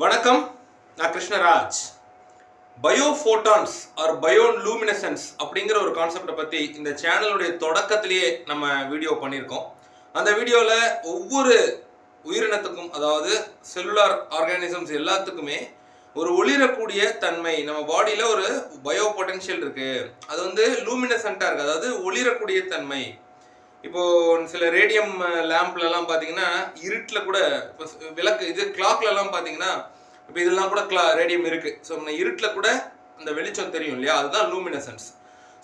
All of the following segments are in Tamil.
வணக்கம் நான் Krishnaraj. Biophotons or bioluminescence அப்படிங்கிற ஒரு கான்செப்டை பற்றி இந்த சேனலுடைய தொடக்கத்திலேயே நம்ம வீடியோ பண்ணியிருக்கோம். அந்த வீடியோவில் ஒவ்வொரு உயிரினத்துக்கும் அதாவது செல்லுலார் ஆர்கானிசம்ஸ் எல்லாத்துக்குமே ஒரு ஒளிரக்கூடிய தன்மை நம்ம பாடியில் ஒரு பயோ பொட்டன்ஷியல் இருக்குது அது வந்து லூமினசண்ட்டாக இருக்குது அதாவது ஒளிரக்கூடிய தன்மை. இப்போது சில ரேடியம் லேம்ப்லலாம் பார்த்தீங்கன்னா இருட்டில் கூட இப்போ விளக்கு இது கிளாக்லலாம் பார்த்தீங்கன்னா இப்போ இதெல்லாம் கூட கிளா ரேடியம் இருக்குது ஸோ நம்ம இருட்டில் கூட அந்த வெளிச்சம் தெரியும் இல்லையா? அதுதான் லூமினசன்ஸ்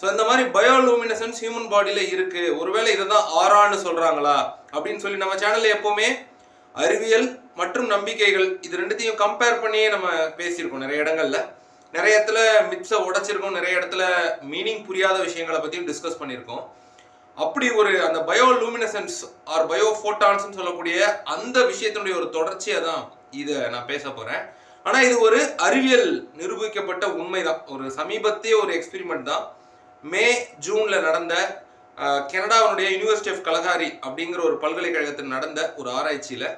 ஸோ இந்த மாதிரி பயோ லூமினசன்ஸ் ஹியூமன் பாடியில் இருக்குது ஒருவேளை இதை தான் ஆறான்னு சொல்கிறாங்களா அப்படின்னு சொல்லி நம்ம சேனலில் எப்போவுமே அறிவியல் மற்றும் நம்பிக்கைகள் இது ரெண்டுத்தையும் கம்பேர் பண்ணியே நம்ம பேசியிருக்கோம் நிறைய இடங்களில். நிறைய இடத்துல மிக்ஸை உடைச்சிருக்கோம் நிறைய இடத்துல மீனிங் புரியாத விஷயங்களை பற்றியும் டிஸ்கஸ் பண்ணியிருக்கோம். அப்படி ஒரு அந்த பயோ லூமினசன்ஸ் ஆர் பயோ ஃபோட்டான்ஸ்னு சொல்லக்கூடிய அந்த விஷயத்தினுடைய ஒரு தொடர்ச்சியை தான் இதை நான் பேச போகிறேன் ஆனால் இது ஒரு அறிவியல் நிரூபிக்கப்பட்ட உண்மை தான் ஒரு சமீபத்திய ஒரு எக்ஸ்பிரிமெண்ட் தான். மே ஜூனில் நடந்த கனடாவினுடைய யூனிவர்சிட்டி ஆஃப் கலகாரி அப்படிங்கிற ஒரு பல்கலைக்கழகத்தில் நடந்த ஒரு ஆராய்ச்சியில்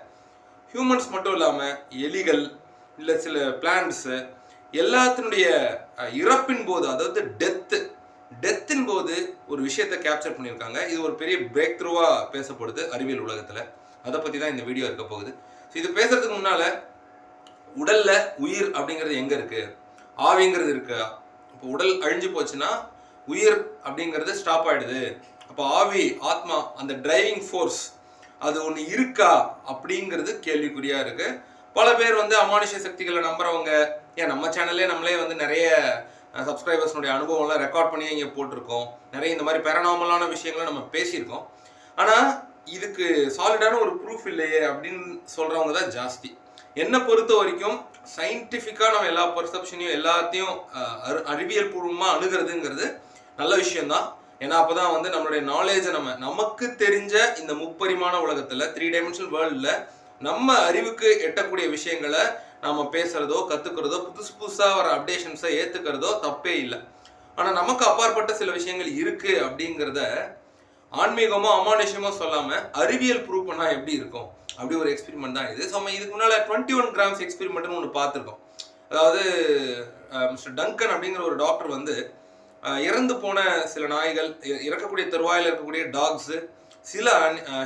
ஹியூமன்ஸ் மட்டும் இல்லாமல் எலிகள் இல்லை சில பிளான்ட்ஸு எல்லாத்தினுடைய இறப்பின் போது அதாவது டெத்து டெத்தின் போது ஒரு விஷயத்தை கேப்சர் பண்ணியிருக்காங்க. இது ஒரு பெரிய பிரேக் த்ரூவாக பேசப்படுது அறிவியல் உலகத்தில். அதை பற்றி தான் இந்த வீடியோ இருக்க போகுது. ஸோ இது பேசுறதுக்கு முன்னால் உடலில் உயிர் அப்படிங்கிறது எங்கே இருக்குது ஆவிங்கிறது இருக்கா? இப்போ உடல் அழிஞ்சு போச்சுன்னா உயிர் அப்படிங்கிறது ஸ்டாப் ஆகிடுது அப்போ ஆவி ஆத்மா அந்த டிரைவிங் ஃபோர்ஸ் அது ஒன்று இருக்கா அப்படிங்கிறது கேள்விக்குறியாக இருக்குது பல பேர் வந்து அமானுஷ சக்திகளை நம்புறவங்க ஏன் நம்ம சேனல்லே நம்மளே வந்து நிறைய சப்ஸ்கிரைபர்ஸ்னுடைய அனுபவம்லாம் ரெக்கார்ட் பண்ணி இங்கே போட்டிருக்கோம். நிறைய இந்த மாதிரி பெரனாமலான விஷயங்களை நம்ம பேசியிருக்கோம். ஆனால் இதுக்கு சாலிடான ஒரு ப்ரூஃப் இல்லையே அப்படின்னு சொல்கிறவங்க தான் ஜாஸ்தி. என்னை பொறுத்த வரைக்கும் சயின்டிஃபிக்காக நம்ம எல்லா பர்செப்ஷனையும் எல்லாத்தையும் அறி- அறிவியல் பூர்வமாக அணுகிறதுங்கிறது நல்ல விஷயம்தான். ஏன்னா அப்போ தான் வந்து நம்மளுடைய நாலேஜை நம்ம நமக்கு தெரிஞ்ச இந்த முப்பரிமாண உலகத்தில் த்ரீ டைமென்ஷனல் வேர்ல்டில் நம்ம அறிவுக்கு எட்டக்கூடிய விஷயங்களை நாம் பேசுறதோ கத்துக்கிறதோ புதுசு புதுசா வர அப்டேஷன்ஸை ஏத்துக்கிறதோ தப்பே இல்லை. ஆனா நமக்கு அப்பாற்பட்ட சில விஷயங்கள் இருக்கு அப்படிங்கிறத ஆன்மீகமோ அமானுஷமோ சொல்லாம அறிவியல் ப்ரூவ் பண்ணா எப்படி இருக்கும்? அப்படி ஒரு எக்ஸ்பெரிமெண்ட் தான் இது. ஸோ நம்ம இதுக்கு முன்னால டுவெண்ட்டி ஒன் கிராம்ஸ் எக்ஸ்பெரிமெண்ட்னு ஒன்று பார்த்துருக்கோம். அதாவது மிஸ்டர் டங்கன் அப்படிங்கிற ஒரு டாக்டர் வந்து இறந்து போன சில நாய்கள் இ- இறக்கக்கூடிய தருவாயில் இருக்கக்கூடிய டாக்ஸு சில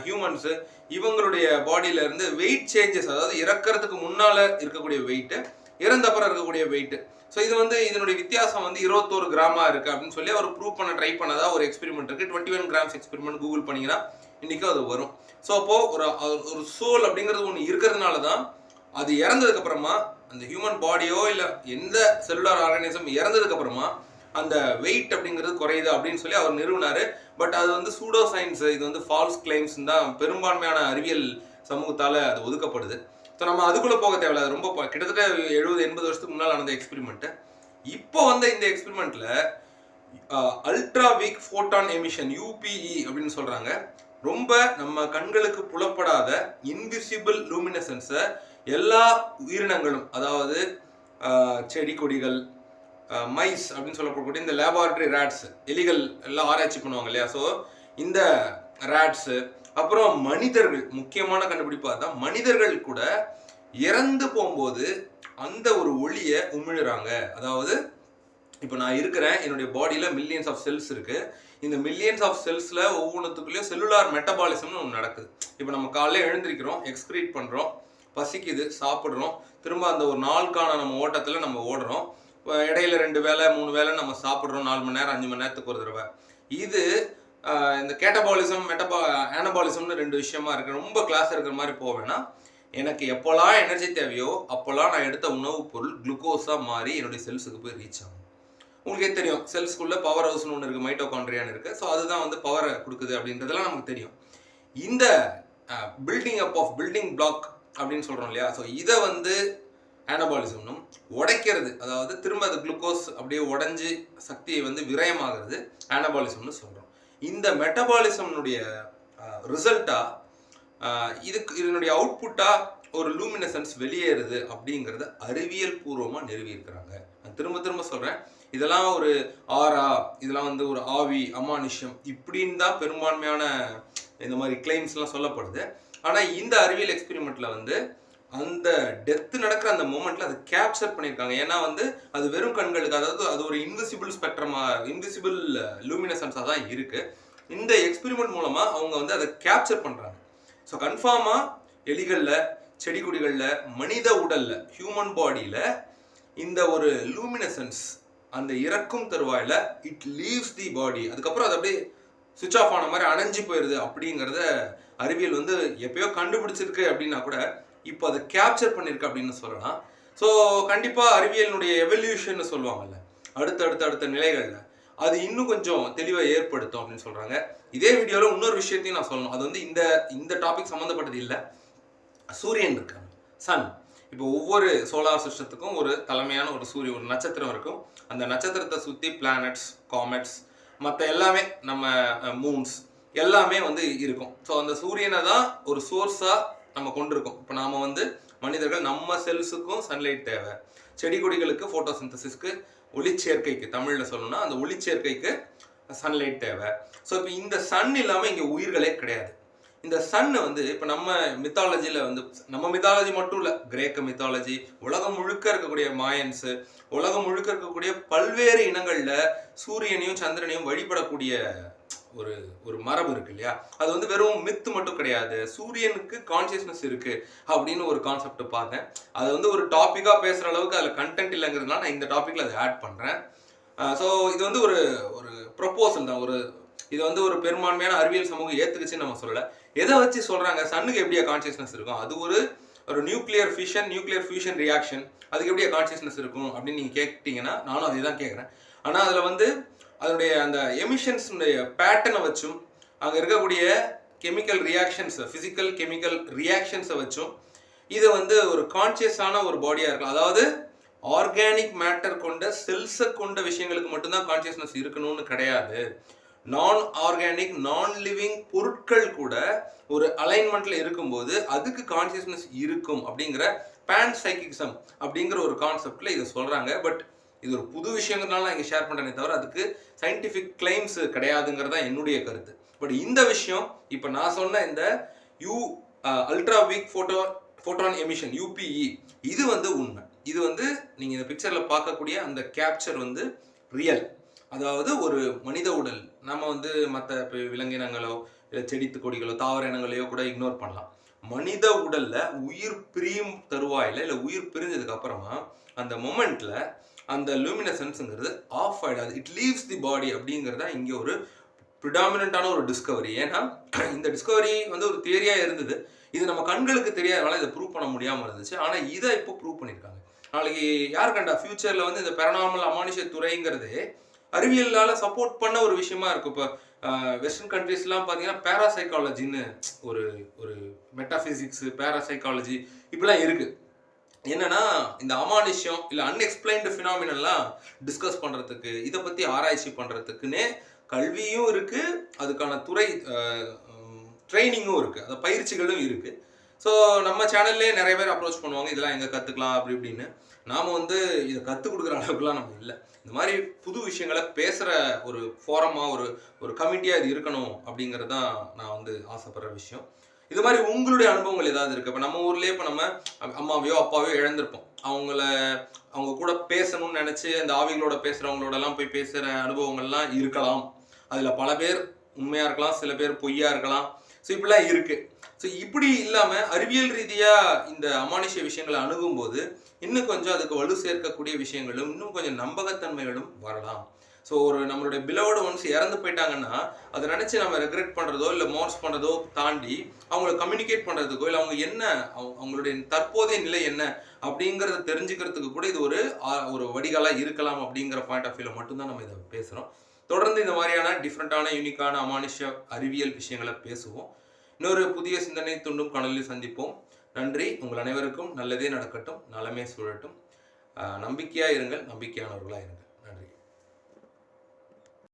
ஹியூமன்ஸு இவங்களுடைய பாடியில இருந்து வெயிட் சேஞ்சஸ் அதாவது இறக்கிறதுக்கு முன்னால இருக்கக்கூடிய வெயிட்டு இறந்தப்புறம் இருக்கக்கூடிய வெயிட் ஸோ இது வந்து இதனுடைய வித்தியாசம் வந்து இருபத்தோரு கிராமா இருக்கு அப்படின்னு சொல்லி அவர் ப்ரூவ் பண்ண ட்ரை பண்ணதா ஒரு எக்ஸ்பெரிமெண்ட் இருக்கு. Twenty one grams experiment Google பண்ணீங்கன்னா இன்னைக்கு அது வரும். ஸோ அப்போ ஒரு ஒரு சோல் அப்படிங்கிறது ஒன்று இருக்கிறதுனால தான் அது இறந்ததுக்கு அப்புறமா அந்த ஹியூமன் பாடியோ இல்லை எந்த செல்லுலார் ஆர்கானிசம் இறந்ததுக்கு அப்புறமா அந்த வெயிட் அப்படிங்கிறது குறையுது அப்படின்னு சொல்லி அவர் நிறுவினாரு. பட் அது வந்து சூடோ சயின்ஸ் இது வந்து ஃபால்ஸ் கிளைம்ஸ் தான் பெரும்பான்மையான அறிவியல் சமூகத்தால் அது ஒதுக்கப்படுது. ஸோ நம்ம அதுக்குள்ளே போக தேவையில்ல. அது ரொம்ப கிட்டத்தட்ட எழுபது எண்பது வருஷத்துக்கு முன்னால் நடந்த எக்ஸ்பிரிமெண்ட்டு இப்போ வந்த இந்த எக்ஸ்பிரிமெண்ட்டில் ultra weak photon emission UPE அப்படின்னு சொல்கிறாங்க ரொம்ப நம்ம கண்களுக்கு புலப்படாத இன்விசிபிள் லூமினசன்ஸை எல்லா உயிரினங்களும் அதாவது செடி கொடிகள் மைஸ் அப்படின்னு சொல்லப்படக்கூடிய இந்த லேபார்டரி ரேட்ஸ் எலிகள் எல்லாம் ஆராய்ச்சி பண்ணுவாங்க இல்லையா? ஸோ இந்த ரேட்ஸு அப்புறம் மனிதர்கள் முக்கியமான கண்டுபிடிப்பாக தான் மனிதர்கள் கூட இறந்து போகும்போது அந்த ஒரு ஒளியை உமிழுறாங்க. அதாவது இப்போ நான் இருக்கிறேன் என்னுடைய பாடியில் மில்லியன்ஸ் ஆஃப் செல்ஸ் இருக்குது இந்த மில்லியன்ஸ் ஆஃப் செல்ஸில் ஒவ்வொன்றுத்துக்குள்ளேயும் செல்லுலார் மெட்டபாலிசம்னு ஒன்று நடக்குது. இப்போ நம்ம காலைல எழுந்திருக்கிறோம் எக்ஸ்கிரீட் பண்ணுறோம் பசிக்குது சாப்பிட்றோம் திரும்ப அந்த ஒரு நாளுக்கான நம்ம ஓட்டத்தில் நம்ம ஓடுறோம். இடையில ரெண்டு வேளை மூணு வேளை நம்ம சாப்பிட்றோம் நாலு மணி நேரம் அஞ்சு மணி நேரத்துக்கு ஒரு தடவை. இது இந்த கேட்டபாலிசம் மெட்டபா ஆனபாலிசம்னு ரெண்டு விஷயமா இருக்கு. ரொம்ப கிளாஸ் இருக்கிற மாதிரி போவேன்னா எனக்கு எப்போல்லாம் எனர்ஜி தேவையோ அப்போல்லாம் நான் எடுத்த உணவுப் பொருள் குளுக்கோஸாக மாறி என்னுடைய செல்ஸுக்கு போய் ரீச் ஆகும். உங்களுக்கே தெரியும் செல்ஸ்க்குள்ளே பவர் ஹவுஸ்னு ஒன்று இருக்குது மைட்டோகான்ட்ரியான்னு இருக்குது ஸோ அதுதான் வந்து பவரை கொடுக்குது அப்படின்றதெல்லாம் நமக்கு தெரியும். இந்த building up of building block அப்படின்னு சொல்கிறோம் இல்லையா? ஸோ இதை வந்து ஆனபாலிசம்னும் உடைக்கிறது. அதாவது திரும்ப அது குளுக்கோஸ் அப்படியே உடஞ்சி சக்தியை வந்து விரயமாகிறது ஆனபாலிசம்னு சொல்கிறோம் இந்த மெட்டபாலிசம்னுடைய ரிசல்ட்டாக இதுக்கு இதனுடைய அவுட்புட்டாக ஒரு லூமினசன்ஸ் வெளியேறுது அப்படிங்கிறத அறிவியல் பூர்வமாக நிறுவியிருக்கிறாங்க. நான் திரும்ப திரும்ப சொல்கிறேன் இதெல்லாம் ஒரு ஆரா இதெல்லாம் வந்து ஒரு ஆவி அமானுஷ்யம் இப்படின்னு தான் பெரும்பான்மையான இந்த மாதிரி கிளைம்ஸ்லாம் சொல்லப்படுது. ஆனால் இந்த அறிவியல் எக்ஸ்பெரிமெண்ட்டில் வந்து அந்த டெத்து நடக்கிற அந்த மூமெண்ட்ல அதை கேப்சர் பண்ணியிருக்காங்க. ஏன்னா வந்து அது வெறும் கண்களுக்கு அதாவது அது ஒரு இன்விசிபிள் ஸ்பெக்ட்ரமா இன்விசிபிள் லூமினசன்ஸாக தான் இருக்கு. இந்த எக்ஸ்பெரிமெண்ட் மூலமா அவங்க வந்து அதை கேப்சர் பண்றாங்க. ஸோ கன்ஃபார்மா எலிகளில் செடி கொடிகளில் மனித உடல்ல ஹியூமன் பாடியில இந்த ஒரு லூமினசன்ஸ் அந்த இறக்கும் தருவாயில இட் லீவ்ஸ் தி பாடி அதுக்கப்புறம் அது அப்படியே சுவிச் ஆஃப் ஆன மாதிரி அணைஞ்சு போயிடுது அப்படிங்கிறத அறிவியல் வந்து எப்பயோ கண்டுபிடிச்சிருக்கு அப்படின்னா கூட இப்போ அதை கேப்சர் பண்ணியிருக்கு அப்படின்னு சொல்லலாம். ஸோ கண்டிப்பாக அறிவியலினுடைய எவல்யூஷன் சொல்லுவாங்கல்ல அடுத்த அடுத்த அடுத்த நிலைகளில் அது இன்னும் கொஞ்சம் தெளிவாக ஏற்படுத்தும் அப்படின்னு சொல்கிறாங்க இதே வீடியோவில் இன்னொரு விஷயத்தையும் நான் சொல்லணும். அது வந்து இந்த இந்த டாபிக் சம்மந்தப்பட்டது இல்லை. சூரியன் இருக்காங்க. சன் இப்போ ஒவ்வொரு சோலார் சிஸ்டத்துக்கும் ஒரு தலைமையான ஒரு சூரிய ஒரு நட்சத்திரம் இருக்கும். அந்த நட்சத்திரத்தை சுற்றி பிளானட்ஸ் காமெட்ஸ் மற்ற எல்லாமே நம்ம மூன்ஸ் எல்லாமே வந்து இருக்கும். ஸோ அந்த சூரியனை தான் ஒரு சோர்ஸாக நம்ம கொண்டிருக்கோம். இப்போ நாம் வந்து மனிதர்கள் நம்ம செல்ஸுக்கும் சன்லைட் தேவை. செடி கொடிகளுக்கு ஃபோட்டோசிந்தசிஸ்க்கு ஒளிச்சேர்க்கைக்கு தமிழில் சொல்லணும்னா அந்த ஒளிச்சேர்க்கைக்கு சன்லைட் தேவை. ஸோ இப்போ இந்த சன் இல்லாமல் இங்கே உயிர்களே கிடையாது. இந்த சன் வந்து இப்போ நம்ம மித்தாலஜியில் வந்து நம்ம மித்தாலஜி மட்டும் இல்லை கிரேக்க மித்தாலஜி உலகம் முழுக்க இருக்கக்கூடிய மாயன்ஸு உலகம் முழுக்க இருக்கக்கூடிய பல்வேறு இனங்களில் சூரியனையும் சந்திரனையும் வழிபடக்கூடிய ஒரு ஒரு மரபு இருக்கு இல்லையா? அது வந்து வெறும் மித்து மட்டும் கிடையாது. சூரியனுக்கு கான்சியஸ்னஸ் இருக்கு அப்படின்னு ஒரு கான்செப்ட் பார்த்தேன். அது வந்து ஒரு டாப்பிக்காக பேசுகிற அளவுக்கு அதில் கண்டென்ட் இல்லைங்கிறதுனால நான் இந்த டாப்பிக்கில் அதை ஆட் பண்ணுறேன் ஸோ இது வந்து ஒரு ஒரு ப்ரொப்போசல் தான். ஒரு இது வந்து ஒரு பெரும்பான்மையான அறிவியல் சமூகம் ஏத்துக்குச்சுன்னு நம்ம சொல்லல. எதை வச்சு சொல்றாங்க? சன்னுக்கு எப்படியா கான்சியஸ்னஸ் இருக்கும்? அது ஒரு ஒரு nuclear fission nuclear fusion reaction அதுக்கு எப்படியா கான்சியஸ்னஸ் இருக்கும் அப்படின்னு நீங்க கேட்டீங்கன்னா நானும் அதே தான் கேட்குறேன் ஆனால் அதில் வந்து அதனுடைய அந்த எமிஷன்ஸுடைய பேட்டர்னை வச்சும் அங்கே இருக்கக்கூடிய கெமிக்கல் ரியாக்ஷன்ஸ் ஃபிசிக்கல் கெமிக்கல் ரியாக்ஷன்ஸை வச்சும் இதை வந்து ஒரு கான்சியஸான ஒரு பாடியாக இருக்கலாம். அதாவது ஆர்கானிக் மேட்டர் கொண்ட செல்ஸை கொண்ட விஷயங்களுக்கு மட்டும்தான் கான்சியஸ்னஸ் இருக்கணும்னு கிடையாது. நான் ஆர்கானிக் நான் லிவிங் பொருட்கள் கூட ஒரு அலைன்மெண்ட்ல இருக்கும்போது அதுக்கு கான்சியஸ்னஸ் இருக்கும் அப்படிங்கிற பேன் சைக்கிசம் அப்படிங்கிற ஒரு கான்செப்ட்ல இதை சொல்றாங்க. பட் இது ஒரு புது விஷயங்கிறதுனால நான் இங்கே ஷேர் பண்ணுறேனே தவிர அதுக்கு சயின்டிஃபிக் கிளைம்ஸ் கிடையாதுங்கிறது தான் என்னுடைய கருத்து. பட் இந்த விஷயம் இப்போ நான் சொன்ன இந்த U ultra weak photo photon emission UPE இது வந்து உண்மை. இது வந்து நீங்கள் இந்த பிக்சரில் பார்க்கக்கூடிய அந்த கேப்சர் வந்து ரியல் அதாவது ஒரு மனித உடல் நம்ம வந்து மற்ற இப்போ விலங்கினங்களோ இல்லை செடித்து கொடிகளோ தாவர இனங்களையோ கூட இக்னோர் பண்ணலாம். மனித உடல்ல உயிர் பிரியும் தருவாயில இல்லை உயிர் பிரிஞ்சதுக்கு அப்புறமா அந்த மொமெண்ட்ல அந்த லூமினசன்ஸுங்கிறது ஆஃப் ஆகிடாது இட் லீவ்ஸ் தி பாடி அப்படிங்கிறதா இங்கே ஒரு ப்ரிடாமினண்ட்டான ஒரு டிஸ்கவரி ஏன்னா இந்த டிஸ்கவரி வந்து ஒரு தியரியாக இருந்தது. இது நம்ம கண்களுக்கு தெரியாதனால இதை ப்ரூவ் பண்ண முடியாமல் இருந்துச்சு. ஆனால் இதை இப்போ ப்ரூவ் பண்ணியிருக்காங்க. நாளைக்கு யார் கண்டா ஃபியூச்சரில் வந்து இந்த பெரனாமல் அமானுஷ துறைங்கிறது அறிவியலால் சப்போர்ட் பண்ண ஒரு விஷயமா இருக்கும். இப்போ வெஸ்டர்ன் கண்ட்ரீஸ்லாம் பார்த்தீங்கன்னா பேராசைக்காலஜின்னு ஒரு ஒரு மெட்டாஃபிசிக்ஸ் பேராசைக்காலஜி இப்படிலாம் இருக்குது என்னன்னா இந்த அமானுஷ்யம் இல்லை அன்எக்ஸ்பிளைன்டு ஃபினாமினெல்லாம் டிஸ்கஸ் பண்ணுறதுக்கு இதை பற்றி ஆராய்ச்சி பண்ணுறதுக்குன்னே கல்வியும் இருக்குது அதுக்கான துறை ட்ரைனிங்கும் இருக்குது அந்த பயிற்சிகளும் இருக்குது ஸோ நம்ம சேனல்லே நிறைய பேர் அப்ரோச் பண்ணுவாங்க இதெல்லாம் எங்கே கற்றுக்கலாம் அப்படி இப்படின்னு. நாம் வந்து இதை கற்றுக் கொடுக்குற அளவுக்குலாம் நம்ம இல்லை. இந்த மாதிரி புது விஷயங்களை பேசுகிற ஒரு ஃபோரமாக ஒரு ஒரு கமிட்டியாக இது இருக்கணும் அப்படிங்கிறது தான் நான் வந்து ஆசைப்படுற விஷயம். இது மாதிரி உங்களுடைய அனுபவங்கள் ஏதாவது இருக்கு? இப்போ நம்ம ஊர்லேயே இப்போ நம்ம அம்மாவையோ அப்பாவையோ இழந்திருப்போம். அவங்கள அவங்க கூட பேசணும்னு நினச்சி அந்த ஆவிகளோட பேசுகிறவங்களோடலாம் போய் பேசுகிற அனுபவங்கள்லாம் இருக்கலாம். அதில் பல பேர் உண்மையாக இருக்கலாம் சில பேர் பொய்யா இருக்கலாம். ஸோ இப்படிலாம் இருக்கு. ஸோ இப்படி இல்லாமல் அறிவியல் ரீதியாக இந்த அமானுஷ விஷயங்களை அணுகும்போது இன்னும் கொஞ்சம் அதுக்கு வலு சேர்க்கக்கூடிய விஷயங்களும் இன்னும் கொஞ்சம் நம்பகத்தன்மைகளும் வரலாம். ஸோ ஒரு நம்மளுடைய பிலவோட ஒன்ஸ் இறந்து போயிட்டாங்கன்னா அதை நினச்சி நம்ம ரெக்ரெட் பண்ணுறதோ இல்லை மோர்ஸ் பண்ணுறதோ தாண்டி அவங்கள கம்யூனிகேட் பண்ணுறதுக்கோ இல்லை அவங்க என்ன அவங்களுடைய தற்போதைய நிலை என்ன அப்படிங்கிறத தெரிஞ்சுக்கிறதுக்கு கூட இது ஒரு ஒரு வடிகாலாக இருக்கலாம் அப்படிங்கிற பாயிண்ட் ஆஃப் வியூவில் மட்டும்தான் நம்ம இதை பேசுகிறோம் தொடர்ந்து இந்த மாதிரியான டிஃப்ரெண்ட்டான யூனிக்கான அமானுஷ அறிவியல் விஷயங்களை பேசுவோம். இன்னொரு புதிய சிந்தனை துண்டும் கனலில் சந்திப்போம். நன்றி. உங்கள் அனைவருக்கும் நல்லதே நடக்கட்டும். நலமே சூழட்டும். நம்பிக்கையாக இருங்கள். நம்பிக்கையானவர்களாக இருங்கள்.